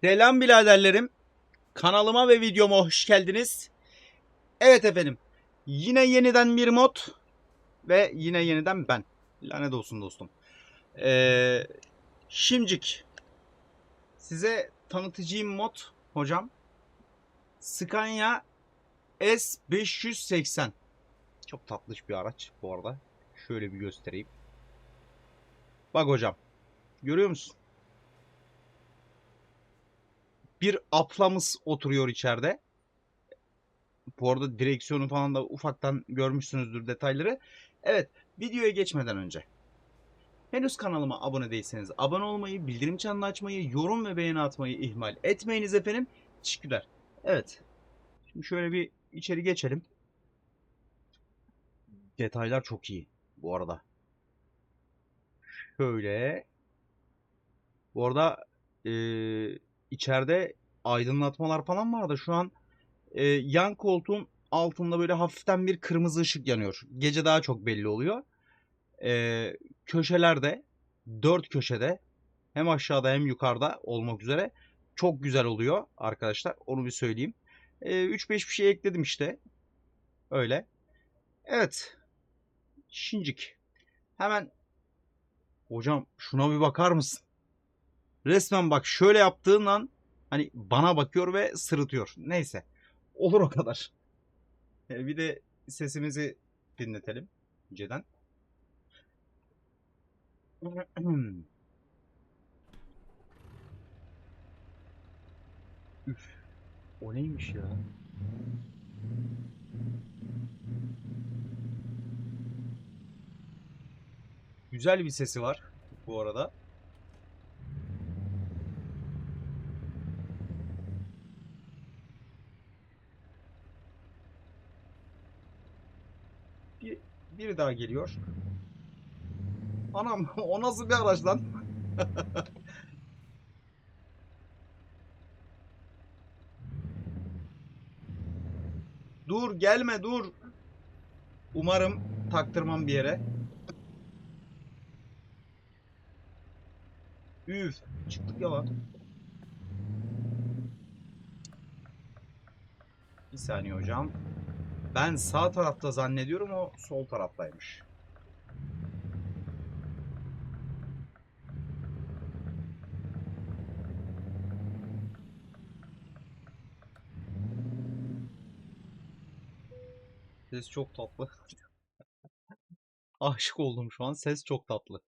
Selam biraderlerim. Kanalıma ve videoma hoş geldiniz. Evet efendim. Yine yeniden bir mod ve yine yeniden ben. Lanet olsun dostum. Ee, şimdicik size tanıtıcıyım mod hocam. Scania S580. Çok tatlış bir araç bu arada. Şöyle bir göstereyim. Bak hocam. Görüyor musun? Bir ablamız oturuyor içeride. Bu arada direksiyonu falan da ufaktan görmüşsünüzdür detayları. Evet videoya geçmeden önce. Henüz kanalıma abone değilseniz abone olmayı, bildirim çanını açmayı, yorum ve beğeni atmayı ihmal etmeyiniz efendim. Teşekkürler. Evet. Şimdi şöyle bir içeri geçelim. Detaylar çok iyi bu arada. Şöyle. Bu arada eee içeride aydınlatmalar falan var da şu an e, yan koltuğun altında böyle hafiften bir kırmızı ışık yanıyor. Gece daha çok belli oluyor. E, köşelerde dört köşede hem aşağıda hem yukarıda olmak üzere çok güzel oluyor arkadaşlar. Onu bir söyleyeyim. E, 3-5 bir şey ekledim işte. Öyle. Evet. Şincik. Hemen hocam şuna bir bakar mısın? Resmen bak şöyle yaptığın an hani bana bakıyor ve sırıtıyor. Neyse. Olur o kadar. E, Bir de sesimizi dinletelim önceden. Üf. O neymiş ya? Güzel bir sesi var bu arada. Bir, biri daha geliyor. Anam o nasıl bir araç lan? dur gelme dur. Umarım taktırmam bir yere. Üf çıktık ya lan. Bir saniye hocam. Ben sağ tarafta zannediyorum o sol taraftaymış. Ses çok tatlı. Aşık oldum şu an. Ses çok tatlı.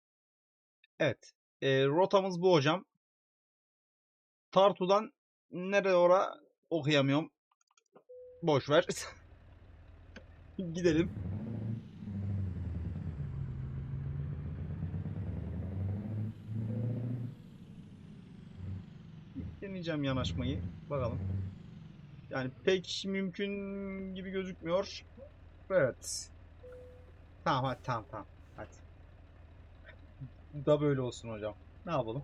Evet. E, rotamız bu hocam. Tartu'dan nereye ora okuyamıyorum. Boş ver. Gidelim. Deneyeceğim yanaşmayı. Bakalım. Yani pek mümkün gibi gözükmüyor. Evet. Tamam hadi tamam tamam. Hadi. Da böyle olsun hocam. Ne yapalım?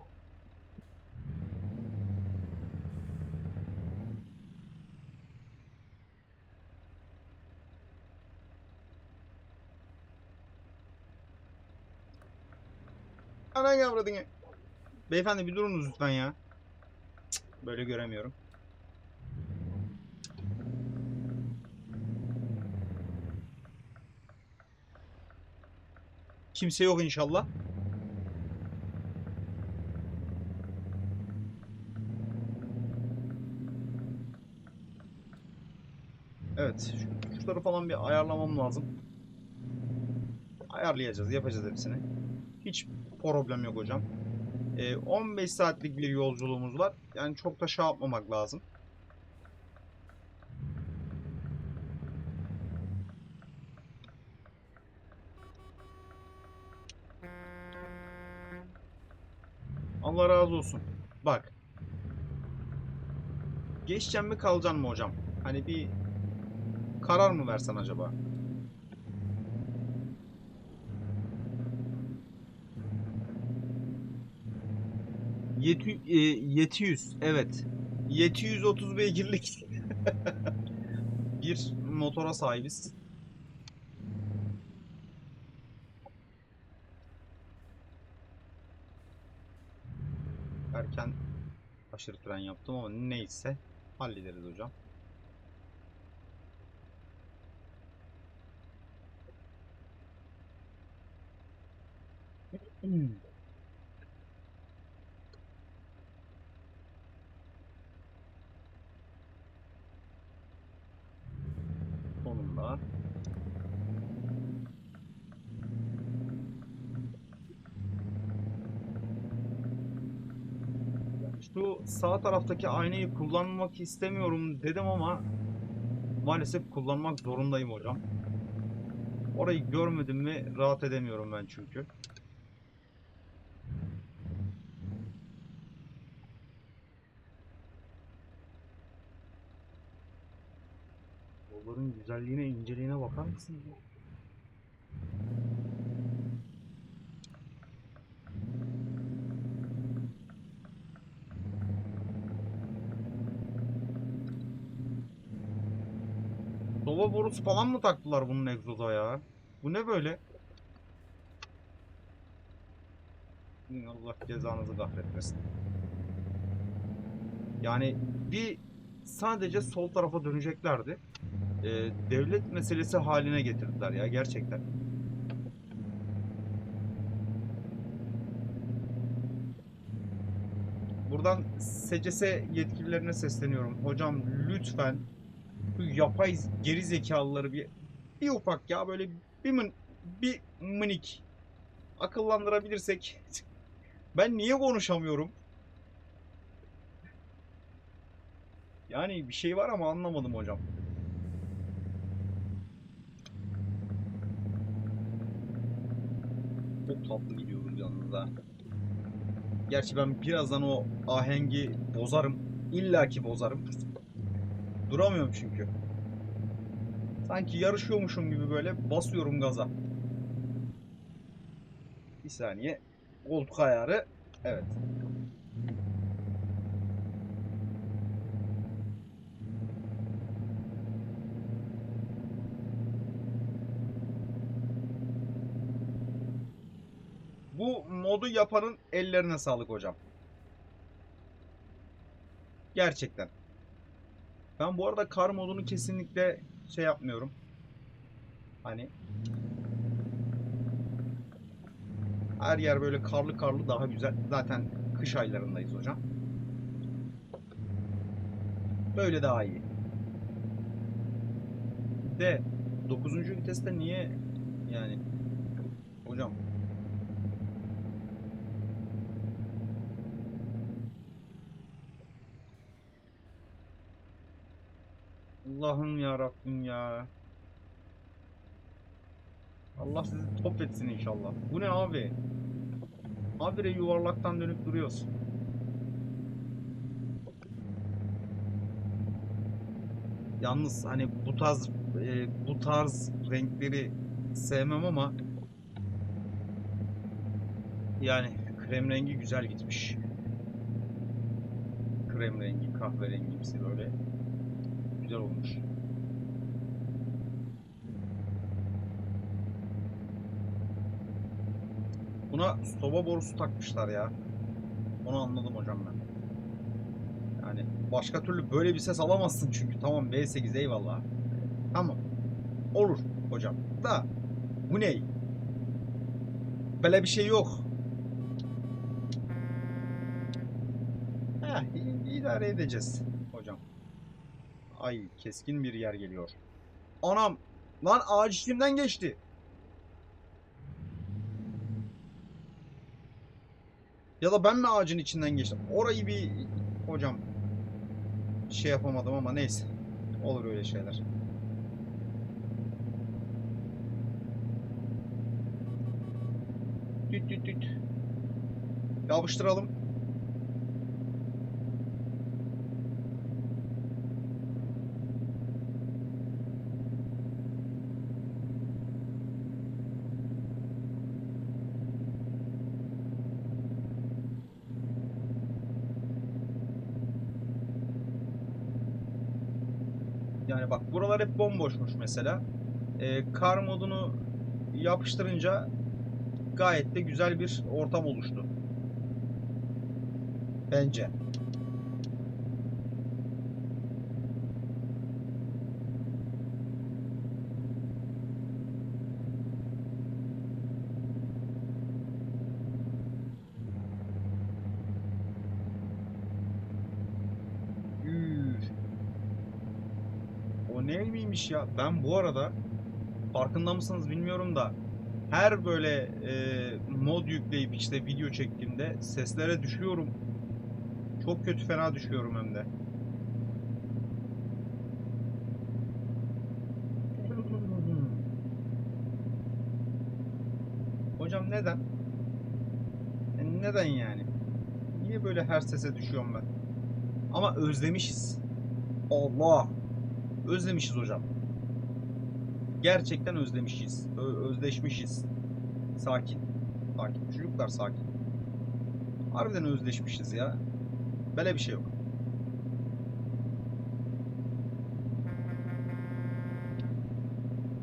Ana yavradını. Beyefendi bir durunuz lütfen ya. Böyle göremiyorum. Kimse yok inşallah. Evet. Şu tuşları falan bir ayarlamam lazım. Ayarlayacağız. Yapacağız hepsini. Hiç problem yok hocam. Ee, 15 saatlik bir yolculuğumuz var. Yani çok da şey yapmamak lazım. Allah razı olsun. Bak. Geçeceğim mi kalacağım mı hocam? Hani bir karar mı versen acaba? Yeti, e, 700 evet. 730 beygirlik bir motora sahibiz. Erken aşırı fren yaptım ama neyse hallederiz hocam. Hmm. Sonunda. Şu sağ taraftaki aynayı kullanmak istemiyorum dedim ama maalesef kullanmak zorundayım hocam. Orayı görmedim mi rahat edemiyorum ben çünkü. Yolların güzelliğine, inceliğine bakar mısınız? Borusu falan mı taktılar bunun egzoza ya? Bu ne böyle? Allah cezanızı kahretmesin. Yani bir sadece sol tarafa döneceklerdi. Ee, devlet meselesi haline getirdiler ya gerçekten. Buradan SCS yetkililerine sesleniyorum. Hocam lütfen bu yapay geri zekalıları bir bir ufak ya böyle bir mın, bir minik akıllandırabilirsek. Ben niye konuşamıyorum? Yani bir şey var ama anlamadım hocam. Çok tatlı gidiyoruz yalnız ha. Gerçi ben birazdan o ahengi bozarım. İlla ki bozarım. Duramıyorum çünkü. Sanki yarışıyormuşum gibi böyle basıyorum gaza. Bir saniye. Koltuk ayarı. Evet. Bu modu yapanın ellerine sağlık hocam. Gerçekten. Ben bu arada kar modunu kesinlikle şey yapmıyorum. Hani her yer böyle karlı karlı daha güzel. Zaten kış aylarındayız hocam. Böyle daha iyi. De 9. viteste niye yani hocam Allah'ım ya Rabbim ya. Allah sizi top etsin inşallah. Bu ne abi? Habire yuvarlaktan dönüp duruyoruz. Yalnız hani bu tarz e, bu tarz renkleri sevmem ama yani krem rengi güzel gitmiş. Krem rengi, kahverengimsi böyle güzel olmuş. Buna soba borusu takmışlar ya. Onu anladım hocam ben. Yani başka türlü böyle bir ses alamazsın çünkü. Tamam V8 eyvallah. Tamam. Olur hocam. Da bu ne? Böyle bir şey yok. Heh, idare edeceğiz hocam. Ay keskin bir yer geliyor. Anam lan ağaç içimden geçti. Ya da ben mi ağacın içinden geçtim? Orayı bir hocam şey yapamadım ama neyse. Olur öyle şeyler. Düt düt düt. Yapıştıralım. Yani bak buralar hep bomboşmuş mesela. Ee, kar modunu yapıştırınca gayet de güzel bir ortam oluştu. Bence. Ya? Ben bu arada farkında mısınız bilmiyorum da her böyle e, mod yükleyip işte video çektiğimde seslere düşüyorum. Çok kötü fena düşüyorum hem de. Hocam neden? E, Neden yani? Niye böyle her sese düşüyorum ben? Ama özlemişiz. Allah! Özlemişiz hocam. Gerçekten özlemişiz. Özleşmişiz. Sakin. Sakin. Çocuklar sakin. Harbiden özleşmişiz ya. Böyle bir şey yok.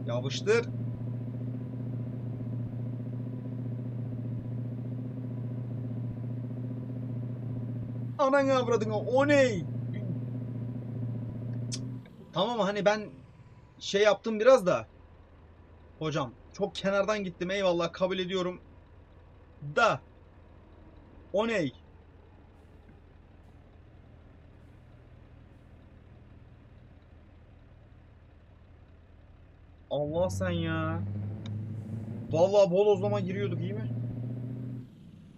Yapıştır. Anan avradına o ne? Tamam hani ben şey yaptım biraz da. Hocam çok kenardan gittim eyvallah kabul ediyorum. Da. O ne? Allah sen ya. Vallahi bolozlama giriyorduk iyi mi?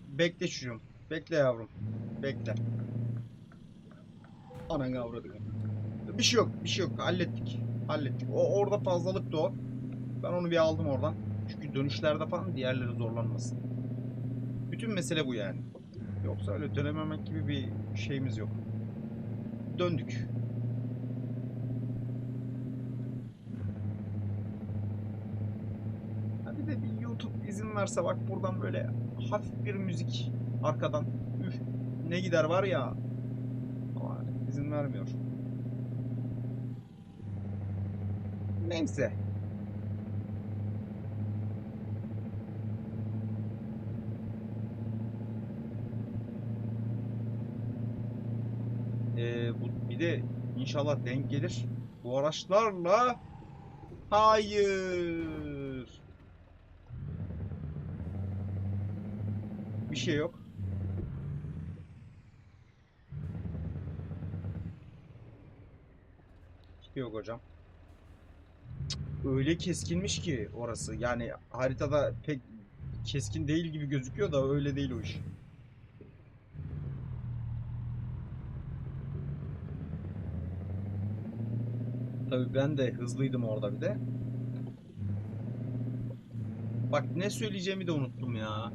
Bekle çocuğum. Bekle yavrum. Bekle. Anan avradık. Bir şey yok, bir şey yok. Hallettik. Hallettik. O orada fazlalıktı o. Ben onu bir aldım oradan. Çünkü dönüşlerde falan diğerleri zorlanmasın. Bütün mesele bu yani. Yoksa öyle dönememek gibi bir şeyimiz yok. Döndük. Ha bir de bir YouTube izin verse bak buradan böyle hafif bir müzik arkadan. Üf, ne gider var ya. Ama izin vermiyor. Neyse. Ee, bu bir de inşallah denk gelir. Bu araçlarla hayır. Bir şey yok. Şey yok hocam. Öyle keskinmiş ki orası. Yani haritada pek keskin değil gibi gözüküyor da öyle değil o iş. Tabii ben de hızlıydım orada bir de. Bak ne söyleyeceğimi de unuttum ya.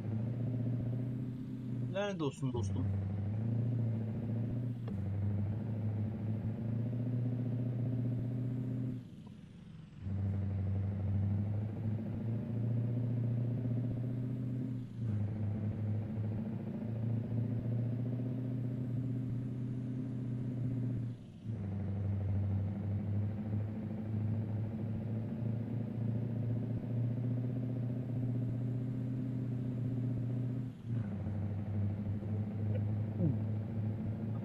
Nerede olsun dostum?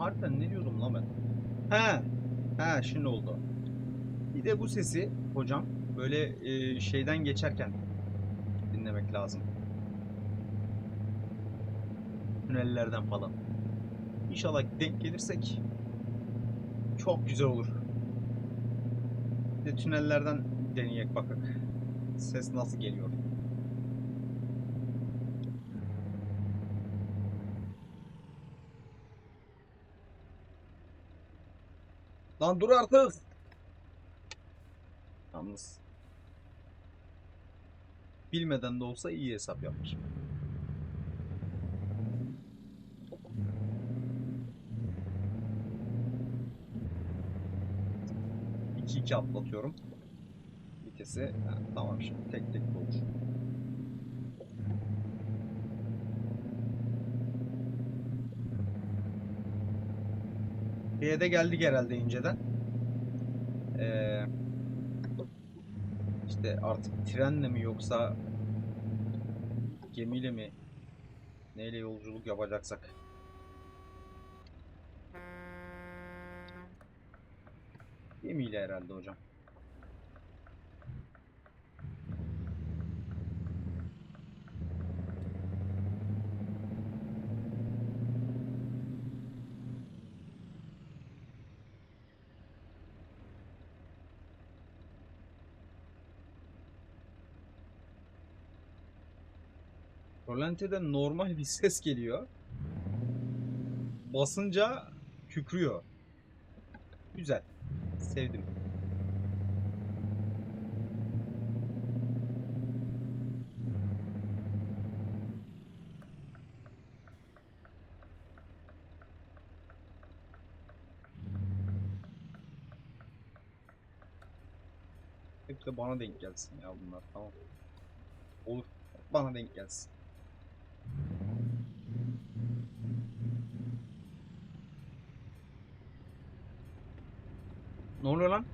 Harbiden ne diyordum lan ben? He. He şimdi oldu. Bir de sesi hocam böyle e, şeyden geçerken dinlemek lazım. Tünellerden falan. İnşallah denk gelirsek çok güzel olur. De tünellerden deneyek bakak. Ses nasıl geliyor. Lan dur artık. Yalnız bilmeden de olsa iyi hesap yapmışım. İki iki atlatıyorum. Vitesi ha, tamam şimdi tek tek de olur. B'de geldik herhalde inceden. Ee, işte artık trenle mi yoksa gemiyle mi neyle yolculuk yapacaksak. Gemiyle herhalde hocam. Rolante'de normal bir ses geliyor. Basınca kükrüyor. Güzel. Sevdim. Hep de bana denk gelsin ya bunlar tamam. Olur. Bana denk gelsin. Ne oluyor lan?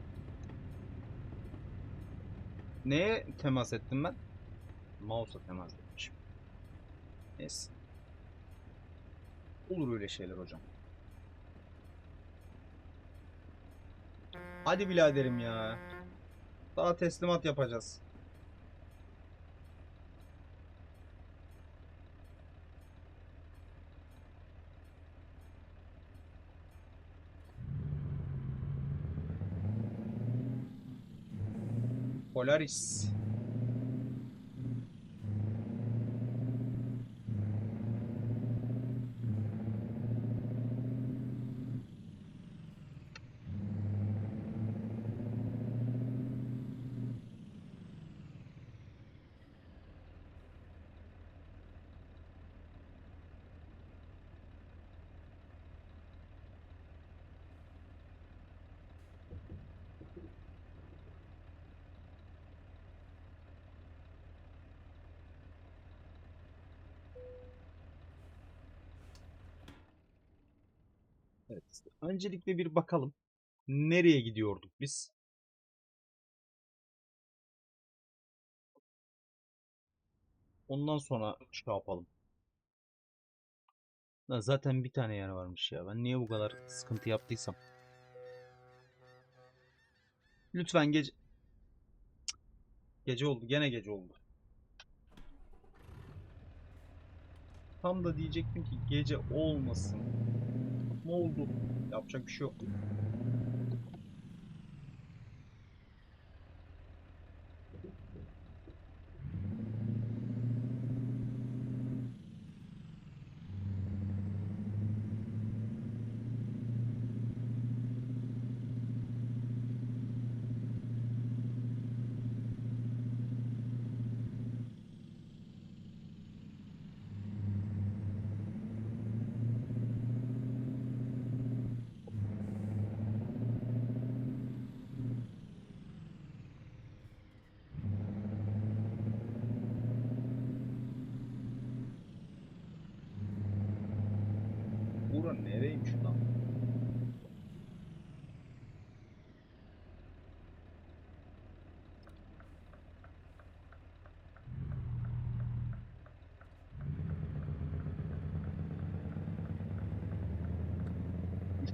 Neye temas ettim ben? Mouse'a temas etmişim. Neyse. Olur öyle şeyler hocam. Hadi biraderim ya. Daha teslimat yapacağız. Polaris. Evet. Öncelikle bir bakalım. Nereye gidiyorduk biz? Ondan sonra şey yapalım. Lan zaten bir tane yer varmış ya. Ben niye bu kadar sıkıntı yaptıysam. Lütfen gece... Gece oldu. Gene gece oldu. Tam da diyecektim ki gece olmasın. Ne oldu? Yapacak bir şey yok.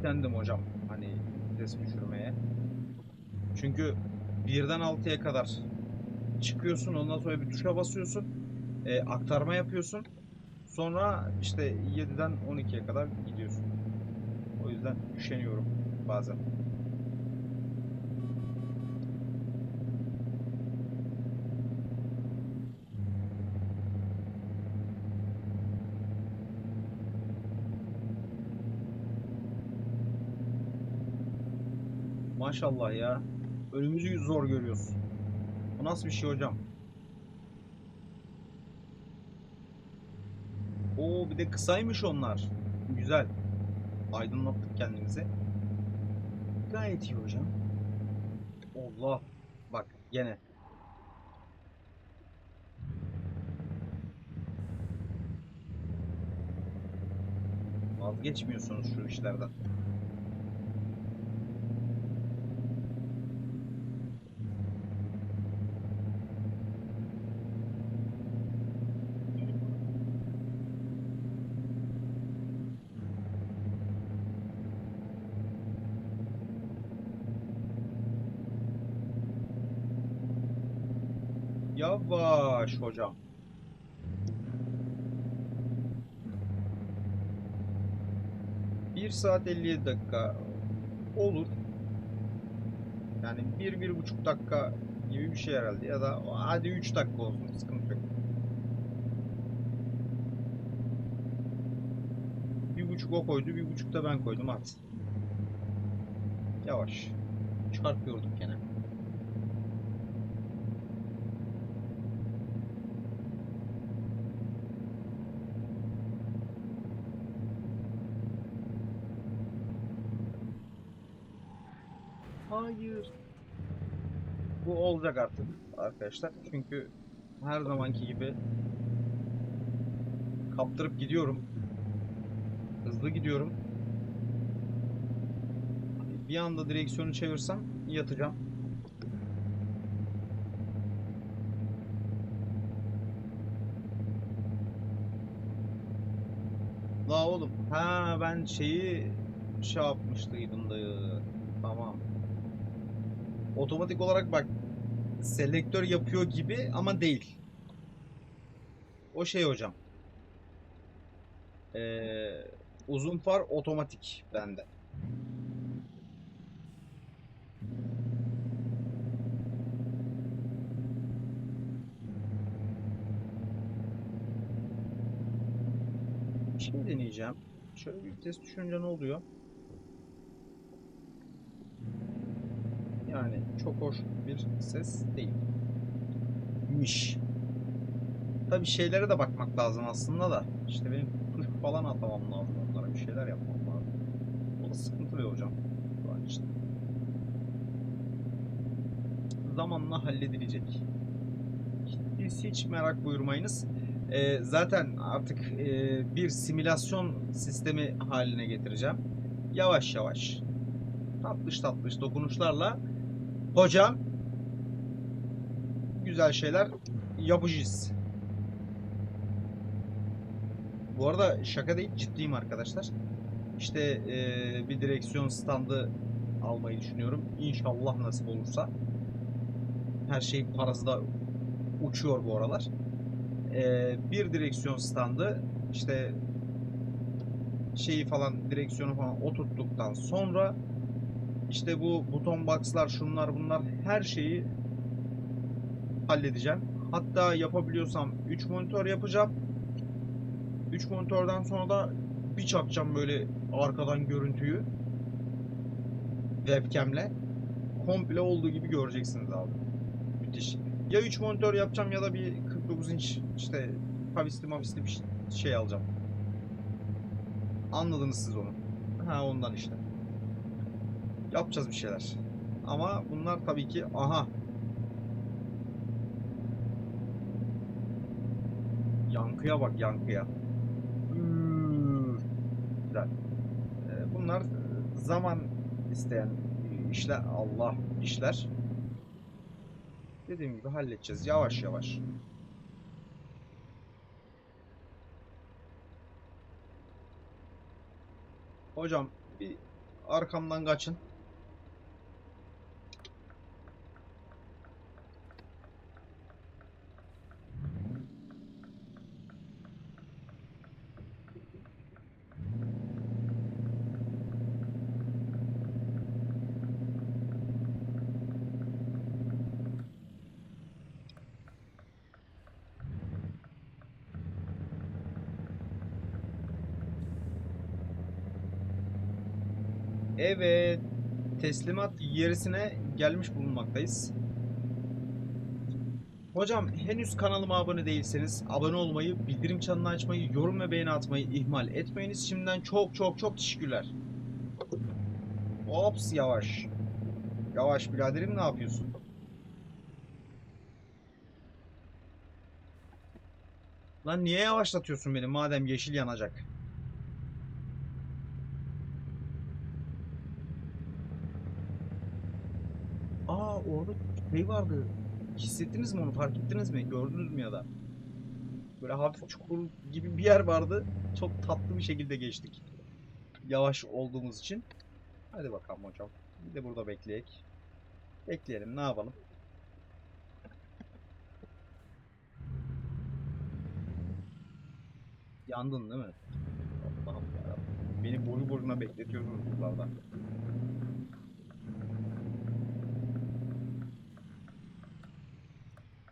Üşendim hocam hani vites düşürmeye. Çünkü birden 6'ya kadar çıkıyorsun ondan sonra bir tuşa basıyorsun. e, aktarma yapıyorsun. Sonra işte 7'den 12'ye kadar gidiyorsun. O yüzden üşeniyorum bazen. Maşallah ya. Önümüzü zor görüyoruz. Bu nasıl bir şey hocam? Oo bir de kısaymış onlar. Güzel. Aydınlattık kendimizi. Gayet iyi hocam. Allah. Bak gene. Vazgeçmiyorsunuz şu işlerden. yavaş hocam. Bir saat 57 dakika olur. Yani bir bir buçuk dakika gibi bir şey herhalde ya da hadi 3 dakika olsun sıkıntı yok. Bir buçuk o koydu bir buçuk da ben koydum artık. Yavaş. Çarpıyorduk gene. Hayır. Bu olacak artık arkadaşlar. Çünkü her zamanki gibi kaptırıp gidiyorum. Hızlı gidiyorum. Bir anda direksiyonu çevirsem yatacağım. La oğlum. Ha ben şeyi şey yapmıştıydım da. Otomatik olarak bak selektör yapıyor gibi ama değil. O şey hocam. Ee, uzun far otomatik bende. Bir şey deneyeceğim. Şöyle bir vites düşünce ne oluyor? Yani çok hoş bir ses değil. Miş. Tabi şeylere de bakmak lazım aslında da. İşte benim tuş falan atamam lazım onlara. Bir şeyler yapmam lazım. O da sıkıntılı hocam. Şu an işte. Zamanla halledilecek. Hiç, hiç merak buyurmayınız. Ee, zaten artık e, bir simülasyon sistemi haline getireceğim. Yavaş yavaş. Tatlış tatlış dokunuşlarla hocam güzel şeyler yapacağız. Bu arada şaka değil ciddiyim arkadaşlar. İşte e, bir direksiyon standı almayı düşünüyorum. İnşallah nasip olursa. Her şey parası da uçuyor bu aralar. E, bir direksiyon standı işte şeyi falan direksiyonu falan oturttuktan sonra işte bu buton box'lar şunlar bunlar her şeyi halledeceğim. Hatta yapabiliyorsam 3 monitör yapacağım. 3 monitörden sonra da bir çakacağım böyle arkadan görüntüyü webcam'le komple olduğu gibi göreceksiniz abi. Müthiş. Ya 3 monitör yapacağım ya da bir 49 inç işte kavisli mavisli bir şey alacağım. Anladınız siz onu. Ha ondan işte. Yapacağız bir şeyler. Ama bunlar tabii ki aha. Yankıya bak yankıya. Üf. Güzel. Ee, Bunlar zaman isteyen işler Allah işler. Dediğim gibi halledeceğiz yavaş yavaş. Hocam bir arkamdan kaçın. Evet, teslimat yerisine gelmiş bulunmaktayız. Hocam henüz kanalıma abone değilseniz abone olmayı, bildirim çanını açmayı, yorum ve beğeni atmayı ihmal etmeyiniz. Şimdiden çok çok çok teşekkürler. Ops yavaş. Yavaş biraderim ne yapıyorsun? Lan niye yavaşlatıyorsun beni madem yeşil yanacak? Orada şey vardı. Hissettiniz mi onu? Fark ettiniz mi? Gördünüz mü ya da? Böyle hafif çukur gibi bir yer vardı. Çok tatlı bir şekilde geçtik. Yavaş olduğumuz için. Hadi bakalım hocam. Bir de burada bekleyek. Bekleyelim ne yapalım. Yandın değil mi? Allah'ım yarabbim. Beni boru boruna bekletiyorsunuz buralarda.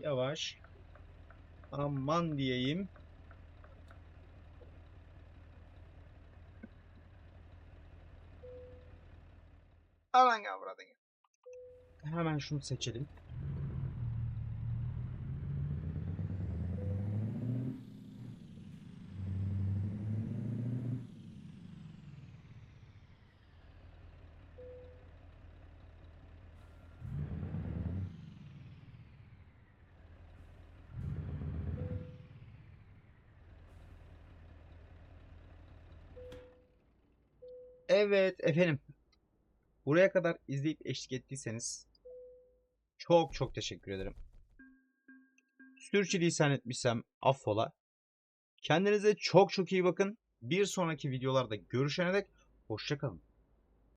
Yavaş. Aman diyeyim. Aman avradını. Hemen şunu seçelim. Evet efendim. Buraya kadar izleyip eşlik ettiyseniz çok çok teşekkür ederim. Sürçülisan etmişsem affola. Kendinize çok çok iyi bakın. Bir sonraki videolarda görüşene dek hoşçakalın.